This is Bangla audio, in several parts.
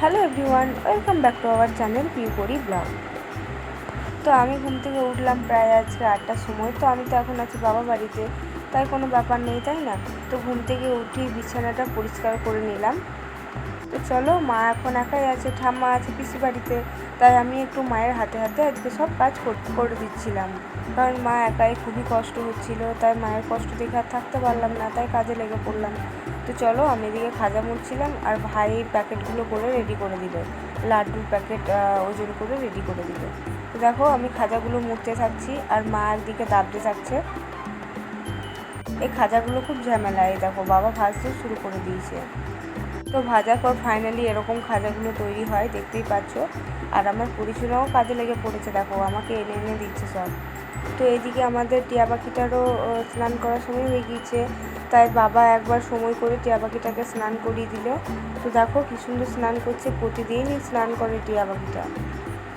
Hello everyone, welcome back to our channel Piupori vlog. তো আমি ঘুম থেকে উঠলাম প্রায় আজকে আটটার সময়, তো আমি তো এখন আছি বাবা বাড়িতে, তাই কোনো ব্যাপার নেই, তাই না? তো ঘুম থেকে উঠি বিছানাটা পরিষ্কার করে নিলাম। তো চলো, মা এখন একাই আছে, ঠাম্মা আছে পিসি বাড়িতে, তাই আমি একটু মায়ের হাতে হাতে আজকে সব কাজ কর- করে দিচ্ছিলাম। কারণ মা একাই খুবই কষ্ট হচ্ছিল, তাই মায়ের কষ্ট দেখে আর থাকতে পারলাম না, তাই কাজে লেগে পড়লাম। তো চলো, আমি এদিকে খাজা মুড়ছিলাম আর ভাই প্যাকেটগুলো করে রেডি করে দিল। লাড্ডুর প্যাকেট ওজন করে রেডি করে দিল। তো দেখো, আমি খাজাগুলো মুড়তে থাকছি আর মা একদিকে দাবতে থাকছে। এই খাজাগুলো খুব ঝামেলা, এই দেখো, বাবা ভাজতেও শুরু করে দিয়েছে। তো ভাজার পর ফাইনালি এরকম খাজাগুলো তৈরি হয়, দেখতেই পাচ্ছ। আর আমার পরিচুরাও কাজে লেগে পড়েছে, দেখো, আমাকে এনে এনে দিচ্ছে সব। তো এদিকে আমাদের টিয়া পাখিটারও স্নান করার সময় হয়ে গিয়েছে। তাই বাবা একবার সময় করে টিয়া পাখিটাকে স্নান করিয়ে দিল। তো দেখো, কি সুন্দর স্নান করছে। প্রতিদিনই স্নান করে টিয়া পাখিটা।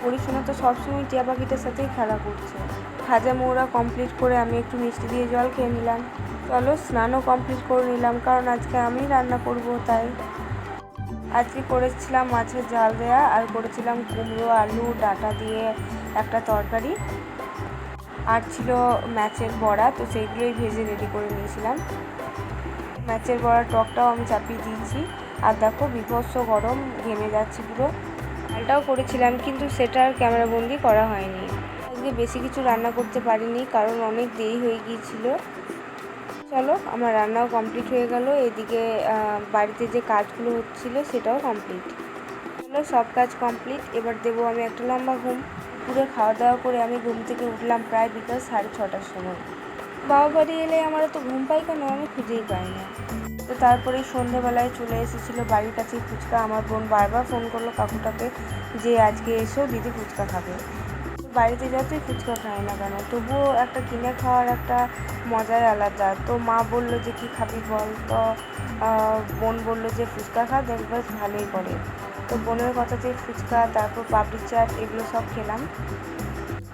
পরিশোনা তো সবসময় টিয়া পাখিটার সাথেই খেলা করছে। খাজা মৌরা কমপ্লিট করে আমি একটু মিষ্টি দিয়ে জল খেয়ে নিলাম। চলো, স্নানও কমপ্লিট করে নিলাম, কারণ আজকে আমি রান্না করব, তাই। আজকে করেছিলাম মাছের জাল দেয়া আর করেছিলাম কুমড়ো, আলু, ডাঁটা দিয়ে একটা তরকারি। আর ছিল ম্যাচের বড়া, তো সেইগুলোই ভেজে রেডি করে নিয়েছিলাম। ম্যাচের বড়া টকটাও আমি চাপিয়ে দিয়েছি। আর দেখো বিভৎস গরম, ঘেমে যাচ্ছে পুরো। ডালটাও করেছিলাম, কিন্তু সেটা আর ক্যামেরাবন্দি করা হয়নি। আজকে বেশি কিছু রান্না করতে পারিনি, কারণ অনেক দেরি হয়ে গিয়েছিল। চলো, আমার রান্নাও কমপ্লিট হয়ে গেল। এদিকে বাড়িতে যে কাজগুলো হচ্ছিল সেটাও কমপ্লিট চলো, সব কাজ কমপ্লিট এবার দেবো আমি একটা লম্বা ঘুম। পুরো খাওয়া দাওয়া করে আমি ঘুম থেকে উঠলাম প্রায় বিকাল সাড়ে ছটার সময়। বাবা বাড়ি এলে আমার তো ঘুম পাই কেন? আমি খুঁজেই পাই না। তো তারপরে সন্ধেবেলায় চলে এসেছিল বাড়ির কাছে ফুচকা। আমার বোন বারবার ফোন করল, কাকুটাকে যে আজকে এসো, দিদি ফুচকা খাবে। বাড়িতে যতই ফুচকা খাই না কেন? তবুও একটা কিনে খাওয়ার একটা মজাই আলাদা। তো মা বলল যে, কি খাবি বল? তো বোন বলল যে, ফুচকা খা দেখবে ভালোই করে। তো বোনের কথাতে ফুচকা, তারপর পাপড়ি চাট, এগুলো সব খেলাম।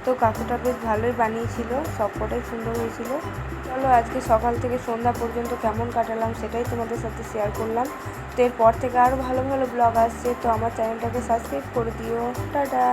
তো কাকুটা বেশ ভালোই বানিয়েছিল সবকটাই সুন্দর হয়েছিল। চলো, আজকে সকাল থেকে সন্ধ্যা পর্যন্ত কেমন কাটালাম সেটাই তোমাদের সাথে শেয়ার করলাম। তো এরপর থেকে আরও ভালো ভালো ব্লগ আসছে, তো আমার চ্যানেলটাকে সাবস্ক্রাইব করে দিও। টাটা!